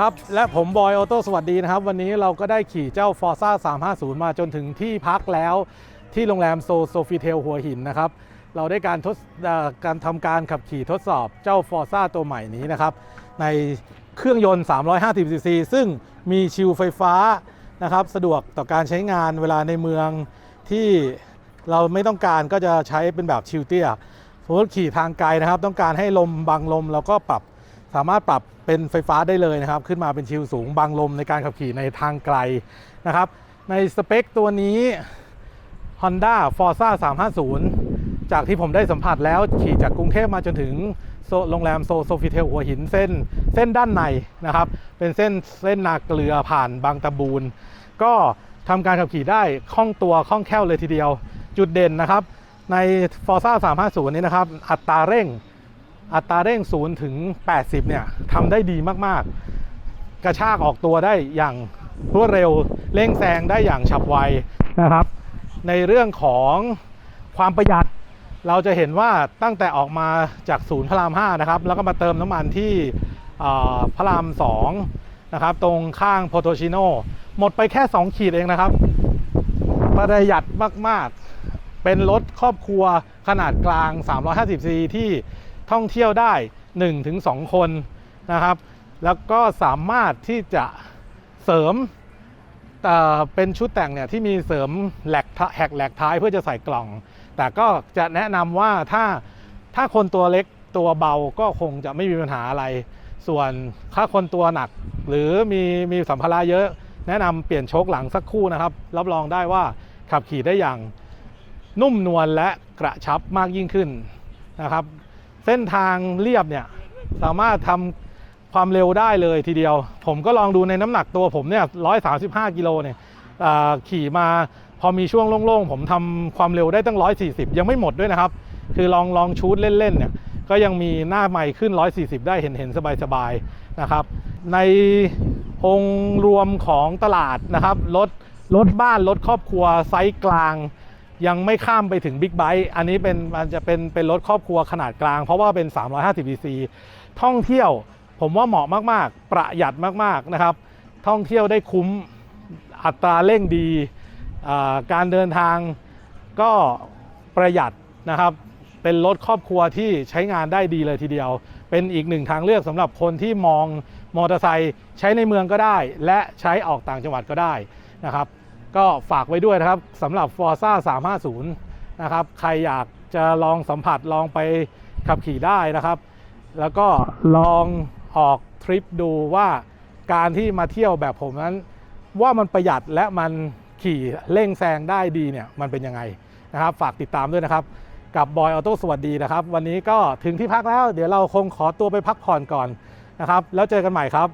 ครับ และผมบอยออโต้สวัสดีนะครับ วันนี้เราก็ได้ขี่เจ้า Forza 350 มาจนถึงที่พักแล้วที่โรงแรมโซโซฟิเทลหัวหินนะครับ เราได้การทดเอ่อการทำการขับขี่ทดสอบเจ้า Forza ตัวใหม่นี้นะครับ ในเครื่องยนต์ 350ซีซีซึ่งมีชิลไฟฟ้านะครับ สะดวกต่อการใช้งานเวลาในเมืองที่เราไม่ต้องการก็จะใช้เป็นแบบชิลเตี้ยสมมติขี่ทางไกลนะครับ ต้องการให้ลมบังลมเราก็ปรับ สามารถปรับเป็นไฟฟ้าได้เลยนะครับ ขึ้นมาเป็นชิลสูงบังลมในการขับขี่ในทางไกลนะครับ ในสเปคตัวนี้ Honda Forza 350 จากที่ผมได้สัมผัสแล้วขี่จากกรุงเทพมาจนถึงโรงแรมโซโซฟิเทลหัวหินเส้นเส้นด้านในนะครับ เป็นเส้นเส้นนาเกลือผ่านบางตะบูนก็ทำการขับขี่ได้คล่องตัวคล่องแคล่วเลยทีเดียว จุดเด่นนะครับ ใน Forza 350 นี้นะครับ อัตราเร่ง อัตราเร่ง0ถึง 80 เนี่ยทำได้ดีมากๆ กระชากออกตัวได้อย่างรวดเร็วเร่งแซงได้อย่างฉับไวนะครับ ในเรื่องของความประหยัดเราจะเห็นว่าตั้งแต่ออกมาจากศูนย์พระราม5นะครับ แล้วก็มาเติมน้ำมันที่พระราม2นะครับ ตรงข้างโพโตชิโนหมดไปแค่ 2 ขีดเองนะครับ ประหยัดมาก ๆ เป็นรถครอบครัวขนาดกลาง 350ซีที่ ท่องเที่ยวได้ 1-2 คนนะครับ แล้วก็สามารถที่จะเสริมเป็นชุดแต่งเนี่ยที่มีเสริมแหลกท้าแหกแหลกท้ายเพื่อจะใส่กล่อง แต่ก็จะแนะนำว่าถ้าถ้าคนตัวเล็กตัวเบาก็คงจะไม่มีปัญหาอะไร ส่วนถ้าคนตัวหนัก หรือมีมีสัมภาระเยอะ แนะนำเปลี่ยนโชคหลังสักคู่นะครับ รับรองได้ว่าขับขี่ได้อย่างนุ่มนวลและกระชับมากยิ่งขึ้นนะครับ เส้นทางเรียบเนี่ยสามารถทำความเร็วได้เลยทีเดียว ผมก็ลองดูในน้ำหนักตัวผมเนี่ย135กิโลเนี่ยขี่มาพอมีช่วงโล่งๆ ผมทำความเร็วได้ตั้ง 140 ยังไม่หมดด้วยนะครับ คือลองลองชูดเล่นๆเนี่ยก็ยังมีหน้าใหม่ขึ้น 140 ได้เห็นเห็นสบายๆนะครับ ในองค์รวมของตลาดนะครับรถรถบ้านรถครอบครัวไซส์กลาง ยังไม่ข้ามไปถึงบิ๊กไบค์อันนี้เป็นมันจะเป็นเป็นรถครอบครัวขนาดกลาง เพราะว่าเป็น 350 cc ท่องเที่ยวผมว่าเหมาะมากๆ ประหยัดมากๆนะครับ ท่องเที่ยวได้คุ้มอัตราเร่งดีการเดินทางก็ประหยัดนะครับ เป็นรถครอบครัวที่ใช้งานได้ดีเลยทีเดียว เป็นอีกหนึ่งทางเลือกสำหรับคนที่มองมอเตอร์ไซค์ใช้ในเมืองก็ได้ และใช้ออกต่างจังหวัดก็ได้นะครับ ก็ฝากไว้ด้วยนะครับสำหรับ Forza 350 นะครับ ใครอยากจะลองสัมผัสลองไปขับขี่ได้นะครับ แล้วก็ลองออกทริปดูว่าการที่มาเที่ยวแบบผมนั้น ว่ามันประหยัดและมันขี่เร่งแซงได้ดีเนี่ยมันเป็นยังไงนะครับ ฝากติดตามด้วยนะครับ กับบอยออโต้สวัสดีนะครับ วันนี้ก็ถึงที่พักแล้ว เดี๋ยวเราคงขอตัวไปพักผ่อนก่อนนะครับ แล้วเจอกันใหม่ครับ